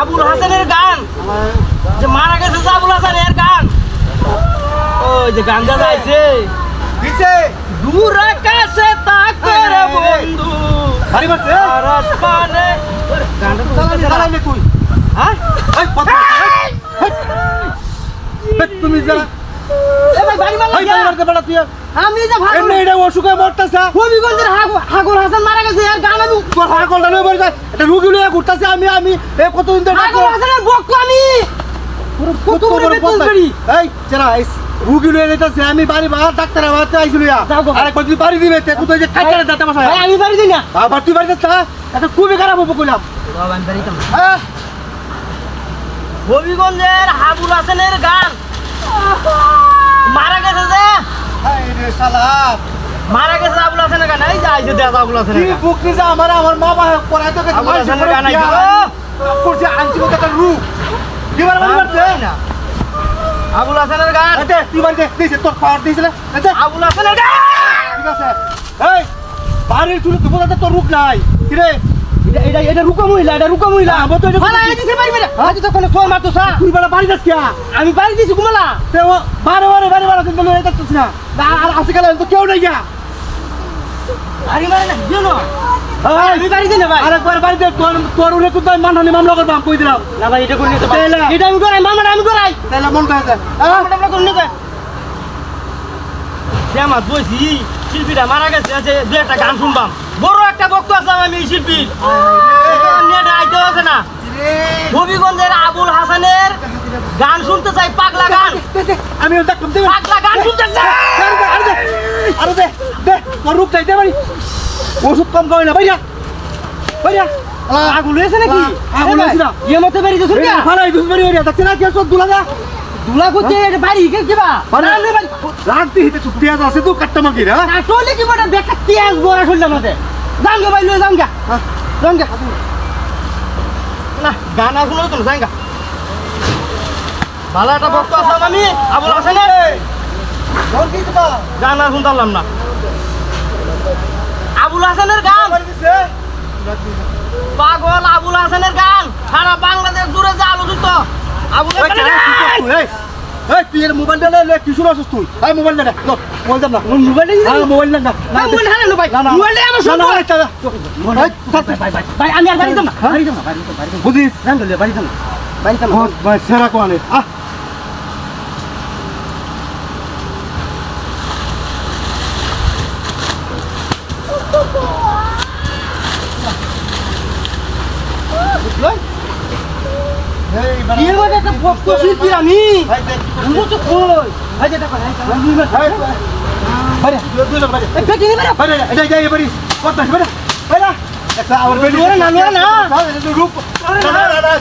আবুল হাসানের গান। যে মারা গেছে যে আবুল হাসান এর গান। ওই যে গান দাদা আইছে দিছে। দূর আকাশে তাকরে বন্ধু। আরে মারছে আর আসমানে। গানটা তো বলতেছে তুই হ্যাঁ? ওই কথা তুমি যা আমি যে ভাগল এমনি এটা অসুখে মরতেছে। হবিগঞ্জের হাগু- হাসান মারা গেছে গান আমি তোর হাগলটা মরে যায়। এটা রুগী লইয়া ঘুরতেছে আমি আমি এই কতদিন ধরে হাগুর হাসানের বক্ত আমি। কত বড় বেতন করি এই চেরা এই রুগী লইয়া যেতেছে আমি বাড়ি বাহার ডাক্তার আইছিল। বাড়ি দিবে তে কোথায় যে দাঁতে আমি বাড়ি দিই না। আবার তুই বাড়ি যাস এটা খুবই খারাপ হব কইলাম। হ্যাঁ? হবিগঞ্জের হাবুল হাসানের গান মারা গেছে যে শালা মারা গেছে আবুল হাসানের গান এই যে আইছে দেখ আবুল হাসানের কি বুক নিছে আমার আমার মা বাবা পড়াইতে গেছে আবুল হাসানের গান আইছে করছে আনছি কত একটা রূপ। দিবার বাড়ি মারছে? আবুল হাসানের গান এতে তুই বাড়ি দে দিছে তোর পাওয়ার দিয়েছিলে। এতে আবুল হাসানের গান ঠিক আছে। এই বাড়ির চুলে তো তোর রূপ নাই। কি রে? এটা এটা এটা রুকা মহিলা এটা রুকা মহিলা। আমার তো এটা- দিছে মেরে আজ তো কোনো সোল মারতো সা তুই বেলা বাড়ি যাস আমি বাড়ি দিছি কুমালা তে ও বারে বারে বারে বারে কিন্তু লয়ে যাচ্ছিস না। আর আজকাল তো কেউ নেই গিয়া। বাড়ি মারে না দিও না। আমি বাড়ি দিই না ভাই। আরেকবার বাড়িতে তোর তোর আমি মানহানি মামলা করবাম কই দিলাম। না ভাই এটা করে নিতে এটা আমি করাই মামা আমি করাই। তাহলে মন হ্যাঁ বইছি শিল্পীরা মারা গেছে আছে দু একটা গান শুনবাম। বড় একটা বক্ত আসলাম আমি এই শিল্পীর নেটে আইতে আছে না হবিগঞ্জের আবুল হাসানের গান শুনতে চাই পাগলা গান। আমি পাগলা গান শুনতে চাই। আরে দে দে তোর রূপ চাইতে পারি? ওষুধ কম খাওয়াই না ভাইয়া। ভাইয়া আগুন হয়েছে নাকি? আগুন হয়েছে না। ইয়ে মতে বেরিয়ে না? ফালাই দুস হইয়া দেখছ না কি সব দুলা দা দুলা এটা বাড়ি কে কিবা বাড়ি রাখতে হিতে চুপটি আছে তো কাট্টা মাগির হ্যাঁ? না কি বড়? দেখা তেজ বড় শুনলাম মতে যান গো ভাই লয়ে যান গা। হ্যাঁ। যান গা। না গান শুনো তো যান গা। ভালো একটা বক্ত আসলাম আমি আবুল কি দিবা গান শুনতাম না। আবুল হাসানের গান। পাগল আবুল হাসানের গান। সারা বাংলাদেশ জুড়ে যে আলোচিত। আবুল এই তুই এর মোবাইলটা লে কি শুরু তুই? এই মোবাইল দে লো মোবাইল না। মোবাইল হ্যাঁ না। না মোবাইল না ভাই। না না মোবাইল আমার না না হয়। এই কোথায় ভাই ভাই ভাই আমি আর বাড়ি যাম না বাড়ি যাম না বাড়ি বাড়ি যাম বুঝিস? জান বাড়ি যাম না বাড়ি না। ভাই সেরা কোয়ানে আহ। আমি? একটা আবার বেডি না, না, না। রূপ না না না নাই